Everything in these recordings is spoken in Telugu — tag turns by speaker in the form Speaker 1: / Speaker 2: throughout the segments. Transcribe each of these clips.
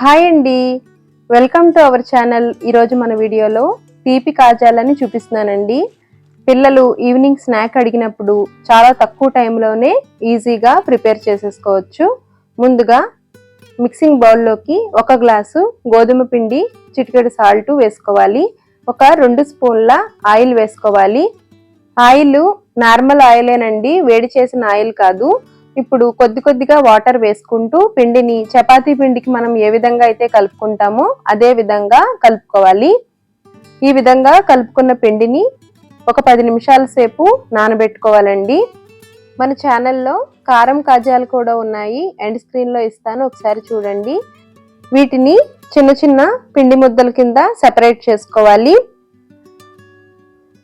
Speaker 1: హాయ్ అండి. Welcome to our channel. ఈరోజు మన వీడియోలో తీపి కాజాలని చూపిస్తున్నానండి. పిల్లలు ఈవినింగ్ స్నాక్ అడిగినప్పుడు చాలా తక్కువ టైంలోనే ఈజీగా ప్రిపేర్ చేసేసుకోవచ్చు. ముందుగా మిక్సింగ్ బౌల్లోకి ఒక గ్లాసు గోధుమ పిండి చిటికెడు సాల్ట్ వేసుకోవాలి. ఒక రెండు స్పూన్ల ఆయిల్ వేసుకోవాలి. ఆయిల్ నార్మల్ ఆయిలేనండి వేడి చేసిన ఆయిల్ కాదు. ఇప్పుడు కొద్ది కొద్దిగా వాటర్ వేసుకుంటూ పిండిని చపాతీ పిండికి మనం ఏ విధంగా అయితే కలుపుకుంటామో అదే విధంగా కలుపుకోవాలి. ఈ విధంగా కలుపుకున్న పిండిని ఒక పది నిమిషాల సేపు నానబెట్టుకోవాలండి. మన ఛానల్లో కారం కాజాలు కూడా ఉన్నాయి. ఎండ్ స్క్రీన్లో ఇస్తాను ఒకసారి చూడండి. వీటిని చిన్న చిన్న పిండి ముద్దల కింద సెపరేట్ చేసుకోవాలి.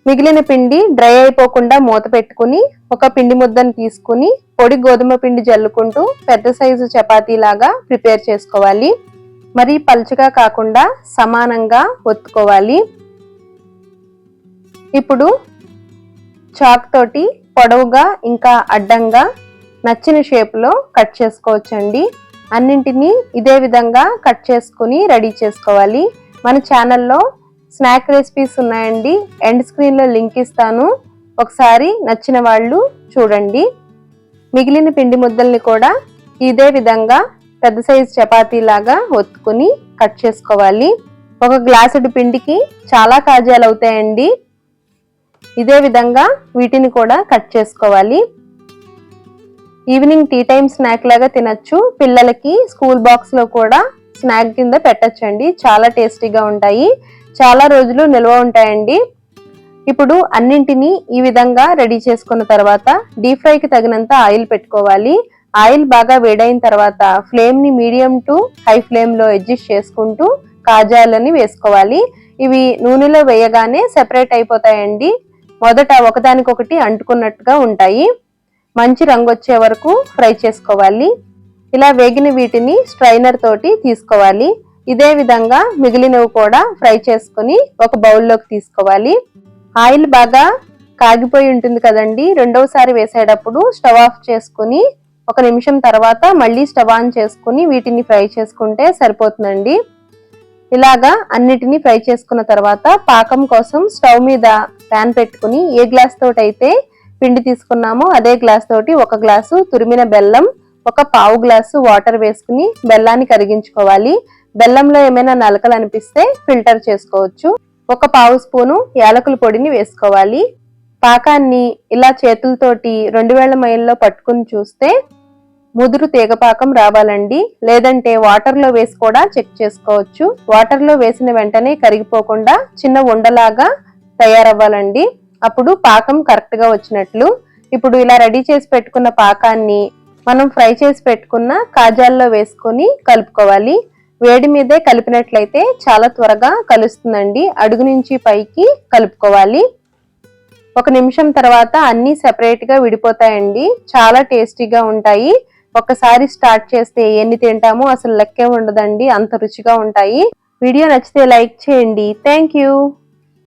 Speaker 1: మిగిలిన పిండి డ్రై అయిపోకుండా మూత పెట్టుకుని ఒక పిండి ముద్దను తీసుకుని పొడి గోధుమ పిండి జల్లుకుంటూ పెద్ద సైజు చపాతీ లాగా ప్రిపేర్ చేసుకోవాలి. మరి పలుచగా కాకుండా సమానంగా ఒత్తుకోవాలి. ఇప్పుడు చాక్ తోటి పొడవుగా ఇంకా అడ్డంగా నచ్చిన షేప్లో కట్ చేసుకోవచ్చండి. అన్నింటినీ ఇదే విధంగా కట్ చేసుకుని రెడీ చేసుకోవాలి. మన ఛానల్లో స్నాక్ రెసిపీస్ ఉన్నాయండి. ఎండ్ స్క్రీన్లో లింక్ ఇస్తాను. ఒకసారి నచ్చిన వాళ్ళు చూడండి. మిగిలిన పిండి ముద్దల్ని కూడా ఇదే విధంగా పెద్ద సైజు చపాతీలాగా ఒత్తుకుని కట్ చేసుకోవాలి. ఒక గ్లాసుడు పిండికి చాలా కాజాలు అవుతాయండి. ఇదే విధంగా వీటిని కూడా కట్ చేసుకోవాలి. ఈవినింగ్ టీ టైం స్నాక్ లాగా తినచ్చు. పిల్లలకి స్కూల్ బాక్స్లో కూడా స్నాక్ కింద పెట్టచ్చండి. చాలా టేస్టీగా ఉంటాయి. చాలా రోజులు నిల్వ ఉంటాయండి. ఇప్పుడు అన్నింటినీ ఈ విధంగా రెడీ చేసుకున్న తర్వాత డీప్ ఫ్రైకి తగినంత ఆయిల్ పెట్టుకోవాలి. ఆయిల్ బాగా వేడైన తర్వాత ఫ్లేమ్ని మీడియం టు హై ఫ్లేమ్లో అడ్జస్ట్ చేసుకుంటూ కాజాలని వేసుకోవాలి. ఇవి నూనెలో వేయగానే సెపరేట్ అయిపోతాయండి. మొదట ఒకదానికొకటి అంటుకున్నట్టుగా ఉంటాయి. మంచి రంగు వచ్చే వరకు ఫ్రై చేసుకోవాలి. ఇలా వేగిన వీటిని స్ట్రైనర్ తోటి తీసుకోవాలి. ఇదే విధంగా మిగిలినవి కూడా ఫ్రై చేసుకుని ఒక బౌల్లోకి తీసుకోవాలి. ఆయిల్ బాగా కాగిపోయి ఉంటుంది కదండి. రెండవసారి వేసేటప్పుడు స్టవ్ ఆఫ్ చేసుకుని ఒక నిమిషం తర్వాత మళ్ళీ స్టవ్ ఆన్ చేసుకుని వీటిని ఫ్రై చేసుకుంటే సరిపోతుందండి. ఇలాగా అన్నిటినీ ఫ్రై చేసుకున్న తర్వాత పాకం కోసం స్టవ్ మీద ప్యాన్ పెట్టుకుని ఏ గ్లాస్ తోటి అయితే పిండి తీసుకున్నామో అదే గ్లాస్ తోటి ఒక గ్లాసు తురిమిన బెల్లం ఒక పావు గ్లాసు వాటర్ వేసుకుని బెల్లాన్ని కరిగించుకోవాలి. బెల్లంలో ఏమైనా నలకలు అనిపిస్తే ఫిల్టర్ చేసుకోవచ్చు. ఒక పావు స్పూను యాలకుల పొడిని వేసుకోవాలి. పాకాన్ని ఇలా చేతులతోటి రెండు వేల మైల్లో పట్టుకుని చూస్తే ముదురు తీగపాకం రావాలండి. లేదంటే వాటర్లో వేసి కూడా చెక్ చేసుకోవచ్చు. వాటర్లో వేసిన వెంటనే కరిగిపోకుండా చిన్న ఉండలాగా తయారవ్వాలండి. అప్పుడు పాకం కరెక్ట్గా వచ్చినట్లు. ఇప్పుడు ఇలా రెడీ చేసి పెట్టుకున్న పాకాన్ని మనం ఫ్రై చేసి పెట్టుకున్న కాజాల్లో వేసుకొని కలుపుకోవాలి. వేడి మీదే కలిపినట్లయితే చాలా త్వరగా కలుస్తుందండి. అడుగు నుంచి పైకి కలుపుకోవాలి. ఒక నిమిషం తర్వాత అన్ని సెపరేట్గా విడిపోతాయండి. చాలా టేస్టీగా ఉంటాయి. ఒకసారి స్టార్ట్ చేస్తే ఎన్ని తింటామో అసలు లెక్కే ఉండదండి. అంత రుచిగా ఉంటాయి. వీడియో నచ్చితే లైక్ చేయండి. Thank you.